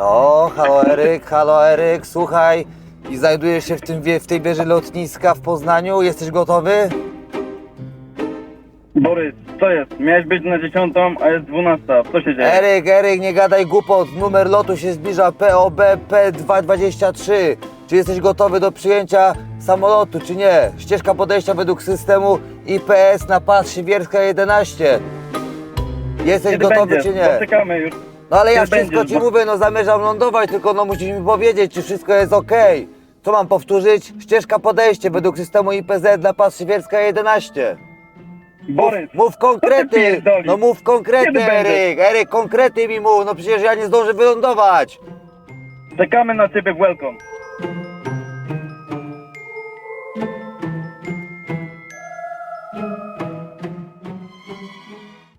Eryk, halo Eryk, słuchaj. I znajdujesz się w, tym, w tej wieży lotniska w Poznaniu. Jesteś gotowy? Borys, co jest? Miałeś być na dziesiątą, a jest dwunasta. Co się dzieje? Eryk, Eryk, nie gadaj głupot. Numer lotu się zbliża POB P223. Czy jesteś gotowy do przyjęcia samolotu, czy nie? Ścieżka podejścia według systemu IPS na pas Siewierska 11. Jesteś Kiedy gotowy, będzie? czy nie? Poczekamy już. No ale ja wszystko będziesz? ci Bo- mówię, no zamierzam lądować, tylko no musisz mi powiedzieć, czy wszystko jest ok. Co mam powtórzyć? Ścieżka podejście według systemu IPZ na pas Siewierska 11. Mów, Borys, mów co konkrety! pierdolisz? No mów konkrety, Kiedy będziesz? Eryk! Eryk, konkrety mi mów, no przecież ja nie zdążę wylądować! czekamy na ciebie w welcome.